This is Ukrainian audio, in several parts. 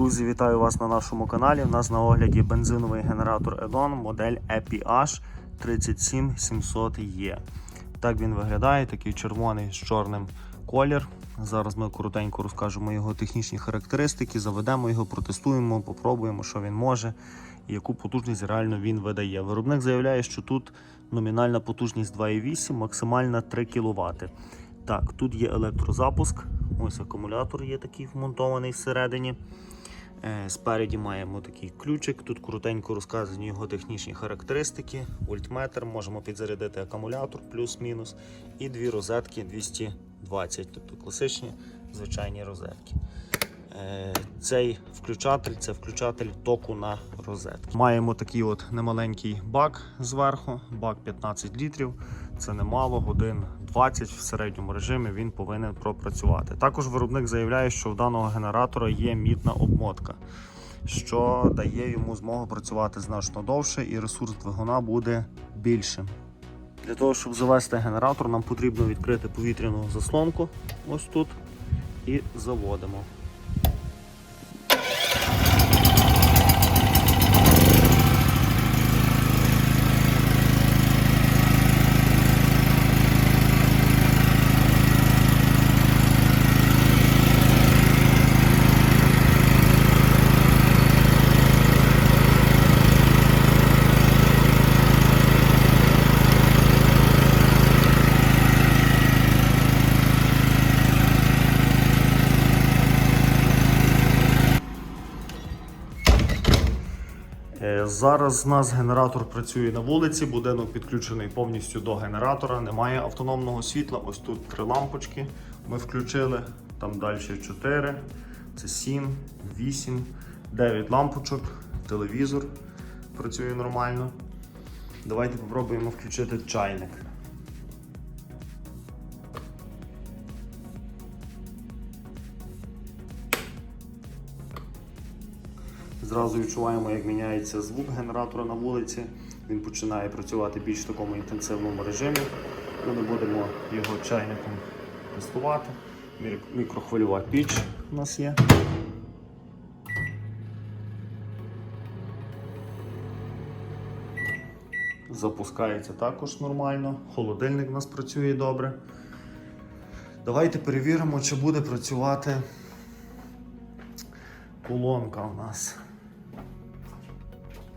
Друзі, вітаю вас на нашому каналі. У нас на огляді бензиновий генератор Edon модель EPH 37700E. Так він виглядає, такий червоний з чорним колір. Зараз ми коротенько розкажемо його технічні характеристики, заведемо його, протестуємо, попробуємо, що він може і яку потужність реально він видає. Виробник заявляє, що тут номінальна потужність 2,8, максимальна 3 кВт. Так, тут є електрозапуск. Ось акумулятор є такий вмонтований всередині. Е, Спереді маємо такий ключик. Тут коротенько розказані його технічні характеристики. Вольтметр, можемо підзарядити акумулятор плюс-мінус. І дві розетки 220, тобто класичні звичайні розетки. Е, Цей включатель це включатель току на розетки. Маємо такий от немаленький бак зверху, бак 15 літрів. Це немало, годин 20 в середньому режимі він повинен пропрацювати. Також виробник заявляє, що в даного генератора є мідна обмотка, що дає йому змогу працювати значно довше і ресурс двигуна буде більшим. Для того, щоб завести генератор, нам потрібно відкрити повітряну заслонку ось тут і заводимо. Зараз у нас генератор працює на вулиці, будинок підключений повністю до генератора, немає автономного світла. Ось тут три лампочки ми включили, там далі 4, це 7, 8, 9 лампочок, телевізор працює нормально. Давайте спробуємо включити чайник. Зразу відчуваємо, як міняється звук генератора на вулиці. Він починає працювати більш в такому інтенсивному режимі. Ми не будемо його чайником тестувати. Мі- Мікрохвильова піч у нас є. Запускається також нормально. Холодильник у нас працює добре. Давайте перевіримо, чи буде працювати колонка у нас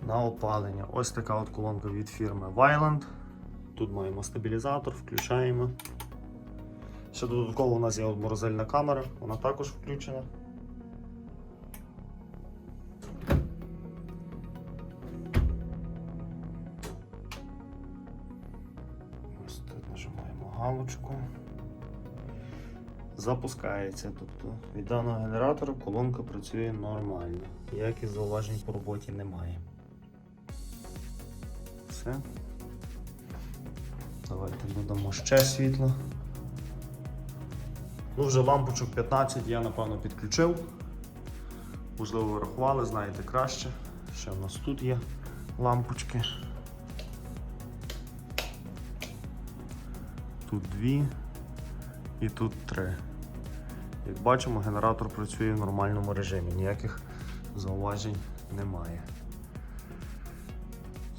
на опалення. Ось така от колонка від фірми Vyland. Тут маємо стабілізатор, включаємо. Ще додатково у нас є морозильна камера, вона також включена. Ось тут нажимаємо галочку. Запускається. Тобто від даного генератора колонка працює нормально. Ніяких зауважень по роботі немає. Все. Давайте додамо ще світло. Ну, вже лампочок 15 я напевно підключив. Можливо, ви рахували, знаєте краще. Ще в нас тут є лампочки. Тут дві і тут три. Як бачимо, генератор працює в нормальному режимі, ніяких зауважень немає.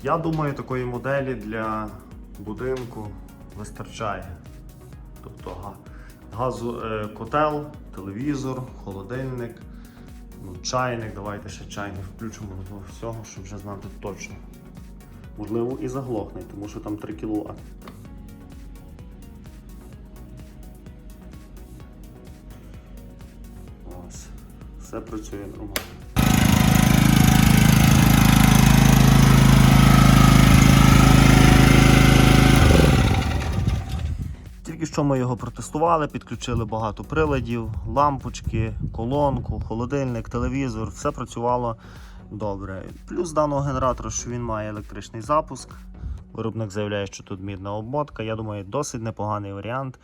Я думаю, такої моделі для будинку вистачає. Тобто газу, е, котел, телевізор, холодильник, ну, чайник. Давайте ще чайник включимо до всього, щоб вже знати точно. Можливо, і заглохне, тому що там 3 кВт. Ось. Все працює нормально. Тільки що ми його протестували, підключили багато приладів, лампочки, колонку, холодильник, телевізор, все працювало добре. Плюс даного генератора, що він має електричний запуск. Виробник заявляє, що тут мідна обмотка. Я думаю, досить непоганий варіант.